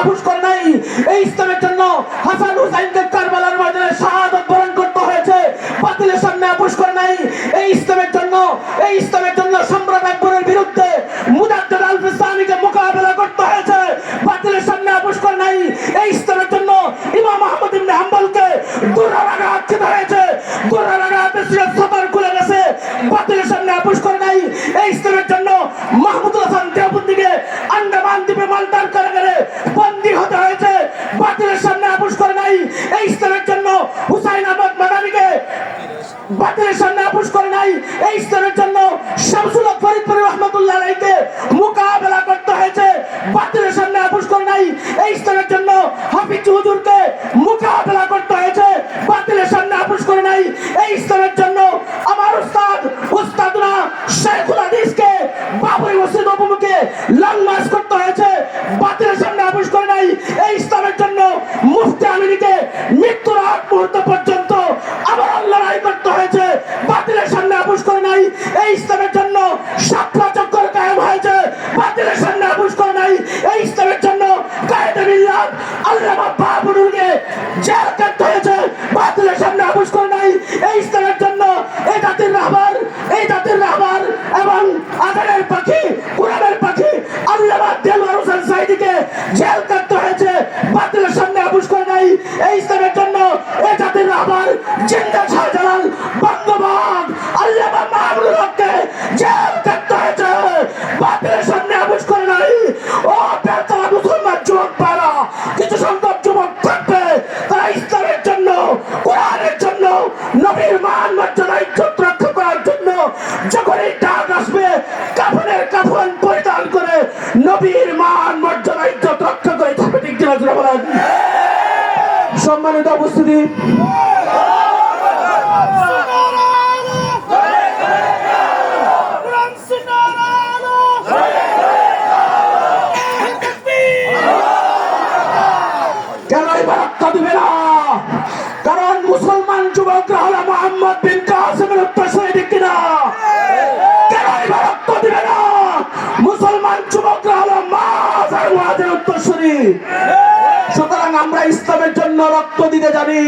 আপুষ নাই। এই ইসলামের জন্য হাসান হুসাইনকে কারবালার ময়দানে শাহাদত বরণ করতে হয়েছে। বাতিলের সামনে আপুষ নাই। এই ইসলামের জন্য, এই ইসলামের জন্য সম্রাট আকবরের বিরুদ্ধে মুজাদ্দেদ আল ফিসানিকে মোকাবেলা করতে হয়েছে। বাতিলের সামনে আপুষ নাই। এই ইসলামের জন্য ইমাম আহমদ ইবনে হাম্বলকে দুরারাঘাত খেতে হয়েছে। দুরারাঘাতে সিরাজ সদর খুলে গেছে। বাতিলের সামনে আপুষ নাই। এই ইসলামের জন্য মাহমুদুল হাসান দেওবন্দিকে আন্দামান দ্বীপে মালটার কারাগারে বন্দী হতে হয়েছে বাতিলের সামনে আপুষ করে নাই এই ইসলামের জন্য হুসাইন আহমদ মাদানিকে বাতিলের সামনে আপুষ করে নাই। এই ইসলামের জন্য শামসুল ফরিদপুর রহমতুল্লাহ আলাইকে মোকাবেলা করতে হয়েছে। বাতিলের সামনে আপুষ করে নাই। এই ইসলামের জন্য হাফিজ হুজুরকে মোকাবেলা করতে হয়েছে। বাতিলের সামনে আপুষ করে নাই। এই ইসলামের জন্য আমার উস্তাদ উস্তাদরা শেখুল হাদিসকে বাবরি মসজিদ অপমুখে লং মার্চ করতে হয়েছে। ইসলামের জন্য সাতটা চক্কর কায়েম হয়েছে। বাতিলের সামনে আপুষ করে নাই। এই ইসলামের জন্য কায়েদে মিল্লাত আল্লামা বাবুরুলকে জেল কাটতে হয়েছে। বাতিলের সামনে আপুষ করে নাই। এই ইসলামের জন্য এ জাতির রাহবার মান মর্যাদা ইজ্জত রক্ষা করার জন্য যখন এই ডাক আসবে, কাফনের কাফন পরিধান করে নবীর মান, মর্যাদা, ইজ্জত রক্ষা করে থাকবে, ঠিক বলেন? সম্মানিত উপস্থিতি। কারণ মুসলমান যুবকরা হলো উত্তরসূরি সুতরাং আমরা ইসলামের জন্য রক্ত দিতে জানি,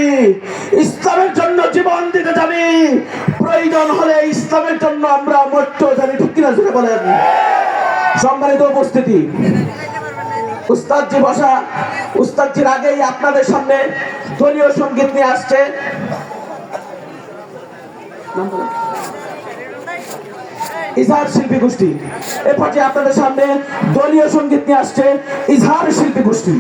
ইসলামের জন্য জীবন দিতে জানি। প্রয়োজন হলে ইসলামের জন্য আমরা মরতেও জানি, ঠিক কিনা জুড়ে বলেন? সম্মানিত উপস্থিতি, উস্তাদজি বসা, উস্তাদজির আগেই আপনাদের সামনে দলীয় সংগীত নিয়ে আসছে। ইজহার শিল্পী গোষ্ঠী। এ পর্যায়ে আপনাদের সামনে দলীয় সংগীত নিয়ে আসছে ইজহার শিল্পী গোষ্ঠী।